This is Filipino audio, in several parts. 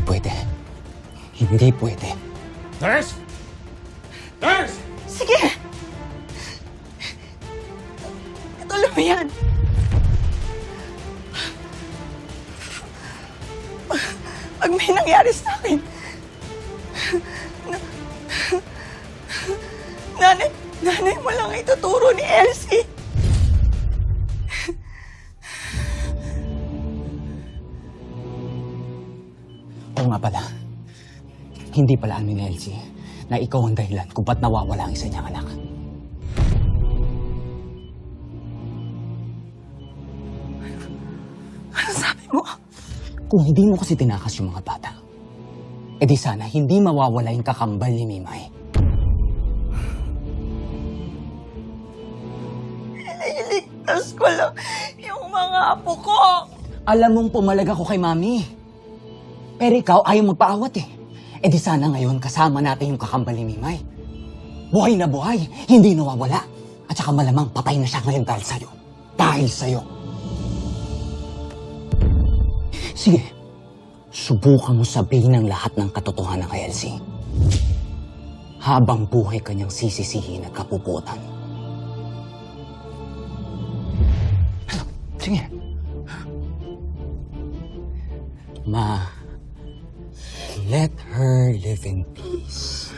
Hindi pwede. Hindi pwede. Nurse! Nurse! Sige! Ituloy mo yan. Pag may nangyari sa akin, na- nanay, nanay mo lang ituturo ni Elsie. Pala. Hindi pala ano ni Elsie na ikaw ang dahilan kung ba't nawawala ang isa niyang anak. Ano sabi mo? Kung hindi mo kasi tinakas yung mga bata, edi sana hindi mawawala yung kakambal ni Mimay. Iligtas ko lang yung mga apo ko. Alam mong pumalag ako kay Mami. Pero ikaw ayaw magpaawat eh. E di sana ngayon kasama natin yung kakambal ni Mimay. Buhay na buhay, hindi nawawala. At saka malamang patay na siya ngayon dahil sa'yo. Dahil sa'yo. Sige, subukan mo sabihin ang lahat ng katotohanan kay Elsie. Habang buhay kanyang sisisihin at kapuputan. Sige. Ma, let her live in peace.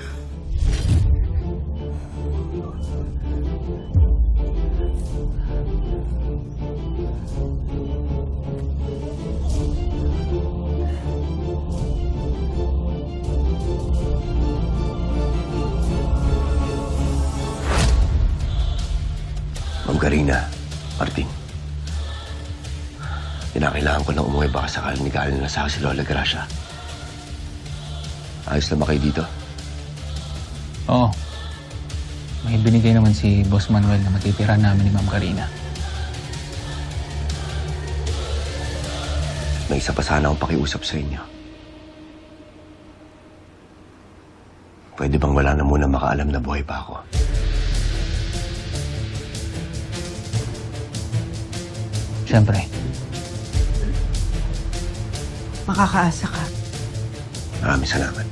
Ma'am Karina, Martin. Kinakailangan ko lang umuwi baka sakaling nigaling na sa si Lola Gracia. Ayos na ba kayo dito? Oo. May binigay naman si Boss Manuel na matitira namin ni Ma'am Karina. May isa pa sana akong pakiusap sa inyo. Pwede bang wala na muna makaalam na buhay pa ako? Siyempre, Makakaasa ka. Maraming salamat.